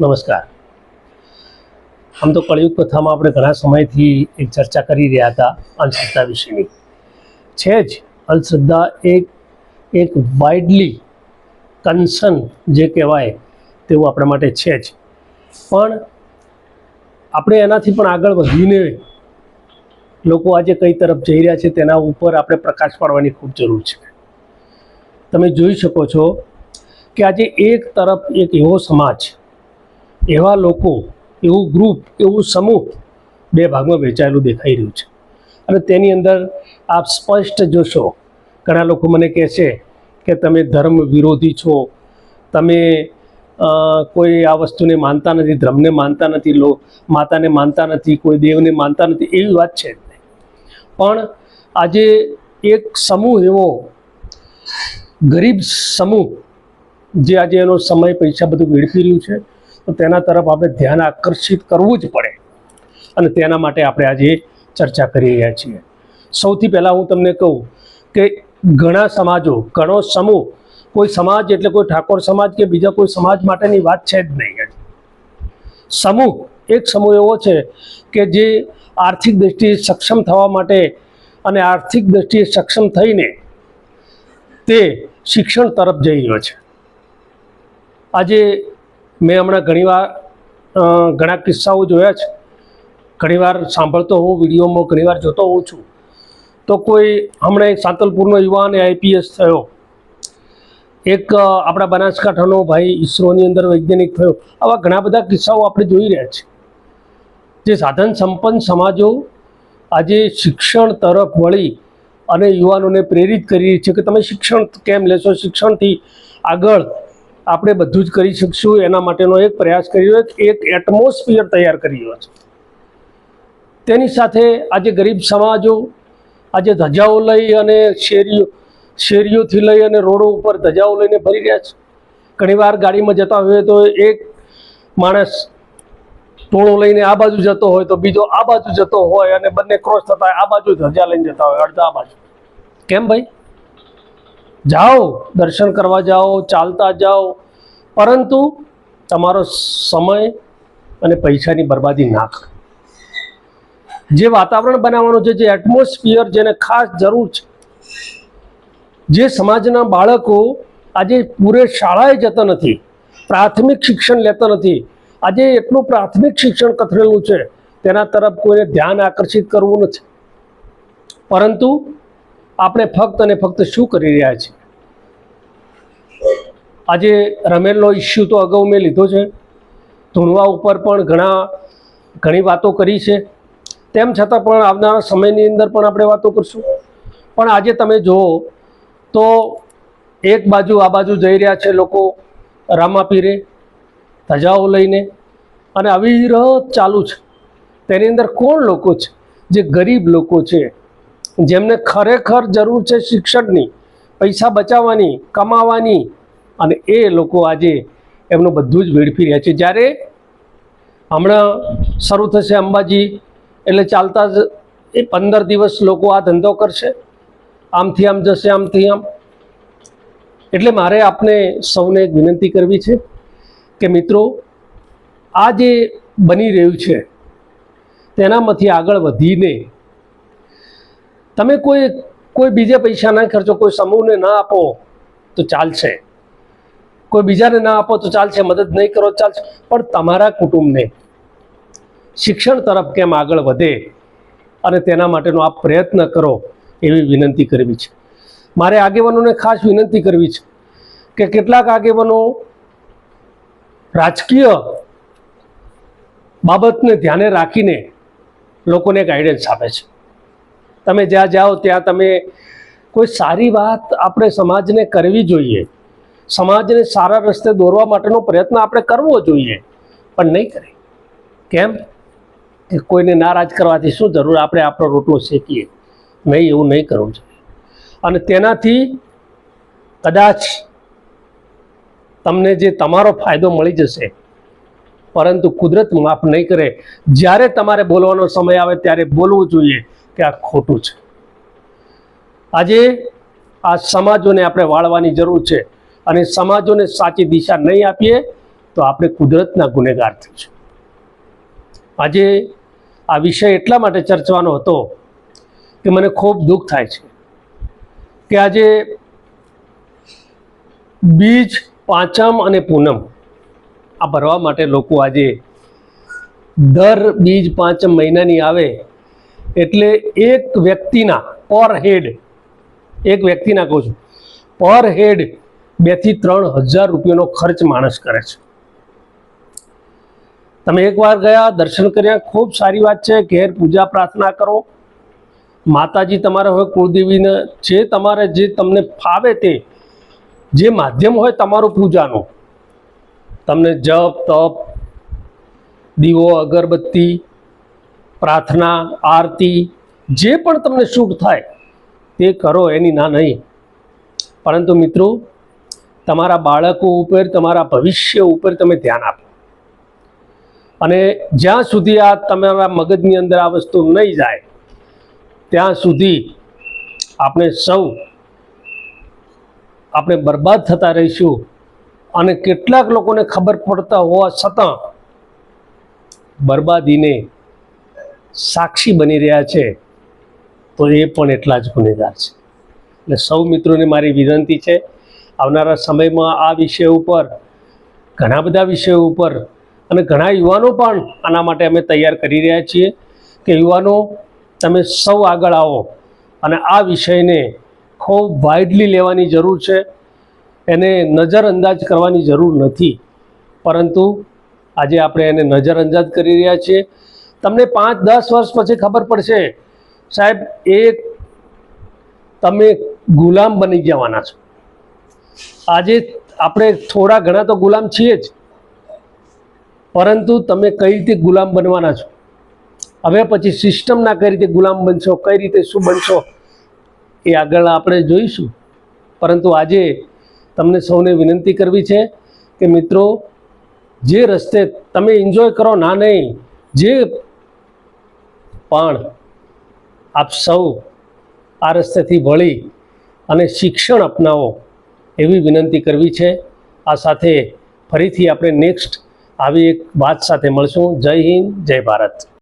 નમસ્કાર. આમ તો કળયુગ કથામાં આપણે ઘણા સમયથી એક ચર્ચા કરી રહ્યા હતા અંધશ્રદ્ધા વિશેની. છે જ, અંધશ્રદ્ધા એક એક વાઇડલી કન્સર્ન જે કહેવાય તેવું આપણા માટે છે જ. પણ આપણે એનાથી પણ આગળ વધીને લોકો આજે કઈ તરફ જઈ રહ્યા છે તેના ઉપર આપણે પ્રકાશ પાડવાની ખૂબ જરૂર છે. તમે જોઈ શકો છો કે આજે એક તરફ એક એવો સમાજ એવા લોકો, એવું ગ્રુપ એવું સમૂહ બે ભાગમાં વહેંચાયેલું દેખાઈ રહ્યું છે. અને તેની અંદર આપ સ્પષ્ટ જોશો, ઘણા લોકો મને કહે છે કે તમે ધર્મ વિરોધી છો, તમે કોઈ આ વસ્તુને માનતા નથી, ધર્મને માનતા નથી, લો, માતાને માનતા નથી, કોઈ દેવને માનતા નથી, એવી વાત છે પણ આજે એક સમૂહ એવો, ગરીબ સમૂહ, જે આજે એનો સમય પૈસા બધું વેડફી રહ્યું છે તો તેના તરફ આપણે ધ્યાન આકર્ષિત કરવું જ પડે. અને તેના માટે આપણે આજે ચર્ચા કરી રહ્યા છીએ. સૌથી પહેલાં હું તમને કહું કે ઘણા સમાજો, ઘણો સમૂહ, કોઈ સમાજ એટલે કોઈ ઠાકોર સમાજ કે બીજા કોઈ સમાજ માટેની વાત છે જ નહીં સમૂહ એક સમૂહ એવો છે કે જે આર્થિક દ્રષ્ટિએ સક્ષમ થવા માટે અને આર્થિક દ્રષ્ટિએ સક્ષમ થઈને તે શિક્ષણ તરફ જઈ રહ્યો છે. આજે મેં હમણાં ઘણીવાર ઘણા કિસ્સાઓ જોયા છે. ઘણીવાર સાંભળતો હોઉં, વિડીયોમાં ઘણીવાર જોતો હોઉં છું. તો કોઈ હમણાં એક સાંતલપુરનો યુવાન આઈપીએસ થયો. એક આપણા બનાસકાંઠાનો ભાઈ ઈસરોની અંદર વૈજ્ઞાનિક થયો. આવા ઘણા બધા કિસ્સાઓ આપણે જોઈ રહ્યા છીએ જે સાધન સંપન્ન સમાજો આજે શિક્ષણ તરફ વળી અને યુવાનોને પ્રેરિત કરી રહી છે કે તમે શિક્ષણ કેમ લેશો? શિક્ષણથી આગળ આપણે બધું જ કરી શકશું, એના માટેનો એક પ્રયાસ કર્યો છે, એક એટમોસ્ફિયર તૈયાર કર્યો છે. તેની સાથે આજે ગરીબ સમાજો આજે ધજાઓ લઈ અને શેરીઓ, શેરીઓથી લઈ અને રોડો ઉપર ધજાઓ લઈને ફરી રહ્યા છે. ઘણીવાર ગાડીમાં જતા હોય તો એક માણસ ટોળો લઈને આ બાજુ જતો હોય તો બીજો આ બાજુ જતો હોય અને બંને ક્રોસ થતા હોય, આ બાજુ ધજા લઈને જતા હોય, અડધા બાજુ. કેમ ભાઈ? જાઓ, દર્શન કરવા જાઓ, ચાલતા જાઓ. પરંતુ તમારો સમય અને પૈસાની બરબાદી ના કરો. જે વાતાવરણ બનાવવાનું છે, જે એટમોસ્ફિયર જેને ખાસ જરૂર છે, જે સમાજના બાળકો આજે પૂરે શાળાએ જતા નથી, પ્રાથમિક શિક્ષણ લેતા નથી, આજે એટલું પ્રાથમિક શિક્ષણ કથરેલું છે, તેના તરફ કોઈને ધ્યાન આકર્ષિત કરવું નથી. પરંતુ આપણે ફક્ત અને ફક્ત શું કરી રહ્યા છીએ? આજે રમેલનો ઇસ્યુ તો અગાઉ મેં લીધો છે. ધૂણવા ઉપર પણ ઘણા, ઘણી વાતો કરી છે. તેમ છતાં પણ આવનારા સમયની અંદર પણ આપણે વાતો કરશું. પણ આજે તમે જુઓ તો એક બાજુ, આ બાજુ જઈ રહ્યા છે લોકો રામાપીરે, ધજાઓ લઈને. અને અવિરત ચાલુ છે. તેની અંદર કોણ લોકો છે? જે ગરીબ લોકો છે. જેમને ખરેખર જરૂર છે શિક્ષણની, પૈસા બચાવવાની, કમાવાની, અને એ લોકો આજે એમનું બધું જ વેડફી રહ્યા છે. જ્યારે હમણાં શરૂ થશે અંબાજી, એટલે ચાલતા જ એ પંદર દિવસ લોકો આ ધંધો કરશે. આમથી આમ જશે, આમથી આમ. એટલે મારે આપને સૌને એક વિનંતી કરવી છે કે મિત્રો, આ જે બની રહ્યું છે, તેનામાંથી આગળ વધીને તમે કોઈ કોઈ બીજે પૈસા ના ખર્ચો કોઈ સમૂહને ના આપો, તો ચાલશે. કોઈ બીજાને ના આપો, તો ચાલશે. મદદ નહીં કરો ચાલશે. પણ તમારા કુટુંબને શિક્ષણ તરફ કેમ આગળ વધે અને તેના માટેનો આપ પ્રયત્ન કરો એવી વિનંતી કરવી છે. મારે આગેવાનોને ખાસ વિનંતી કરવી છે કે કેટલાક આગેવાનો રાજકીય બાબતને ધ્યાને રાખીને લોકોને ગાઈડન્સ આપે છે. તમે જ્યાં જાઓ ત્યાં તમે કોઈ સારી વાત આપણે સમાજને કરવી જોઈએ. સમાજને સારા રસ્તે દોરવા માટેનો પ્રયત્ન આપણે કરવો જોઈએ. પણ નહીં કરે. કેમ? કે કોઈને નારાજ કરવાથી શું જરૂર? આપણે આપણો રોટલો શેકીએ. નહીં એવું નહીં કરવું જોઈએ. અને તેનાથી કદાચ તમને જે તમારો ફાયદો મળી જશે. પરંતુ કુદરત માફ નહીં કરે. જ્યારે તમારે બોલવાનો સમય આવે ત્યારે બોલવું જોઈએ. કે આ ખોટું છે. આજે આ સમાજોને આપણે વાળવાની જરૂર છે અને સમાજોને સાચી દિશા નહીં આપીએ તો આપણે કુદરતના ગુનેગાર થઈશું આજે આ વિષય એટલા માટે ચર્ચવાનો હતો કે મને ખૂબ દુઃખ થાય છે કે આજે બીજ પાંચમ અને પૂનમ આ ભરવા માટે લોકો આજે દર બીજ પાંચમ મહિનાની આવે એટલે એક વ્યક્તિના પર હેડ એક વ્યક્તિના કહું છું પર હેડ બેથી ત્રણ હજાર રૂપિયાનો ખર્ચ માણસ કરે છે. તમે એકવાર ગયા, દર્શન કર્યા, ખૂબ સારી વાત છે, ઘેર પૂજા પ્રાર્થના કરો. માતાજી તમારા હોય, કુળદેવીને જે તમારે જે તમને ફાવે તે, જે માધ્યમ હોય તમારું પૂજાનું. તમને જપ, તપ, દીવો, અગરબત્તી પ્રાર્થના, આરતી, જે પણ તમને શુભ થાય, તે કરો, એની ના નહીં. પરંતુ મિત્રો, તમારા બાળકો ઉપર, તમારા ભવિષ્ય ઉપર તમે ધ્યાન આપો. અને જ્યાં સુધી આ તમારા મગજની અંદર આ વસ્તુ નહીં જાય, ત્યાં સુધી આપણે સૌ આપણે બરબાદ થતા રહીશું. અને કેટલાક લોકોને ખબર પડતા હોવા છતાં બરબાદીને સાક્ષી બની રહ્યા છે, તો એ પણ એટલા જ ગુનેગાર છે. એટલે સૌ મિત્રોને મારી વિનંતી છે, આવનારા સમયમાં આ વિષય ઉપર, ઘણા બધા વિષયો ઉપર, અને ઘણા યુવાનો પણ આના માટે અમે તૈયાર કરી રહ્યા છીએ કે યુવાનો, તમે સૌ આગળ આવો અને આ વિષયને ખૂબ વાઇડલી લેવાની જરૂર છે. એને નજરઅંદાજ કરવાની જરૂર નથી. પરંતુ આજે આપણે એને નજરઅંદાજ કરી રહ્યા છીએ. તમને પાંચ, દસ વર્ષ પછી ખબર પડશે. સાહેબ, એક તમે ગુલામ બની જવાના છો. આજે આપણે થોડા ઘણા તો ગુલામ છીએ જ, પરંતુ તમે કઈ રીતે ગુલામ બનવાના છો? હવે પછી સિસ્ટમના કઈ રીતે ગુલામ બનશો, કઈ રીતે શું બનશો, એ આગળ આપણે જોઈશું. પરંતુ આજે તમને સૌને વિનંતી કરવી છે કે મિત્રો, જે રસ્તે તમે એન્જોય કરો, ના નહીં, જે પણ આપ સૌ આ રસ્તેથી વળી અને શિક્ષણ અપનાવો એવી વિનંતી કરવી છે. આ સાથે ફરીથી આપણે નેક્સ્ટ આવી એક વાત સાથે મળશું. જય હિન્દ, જય ભારત.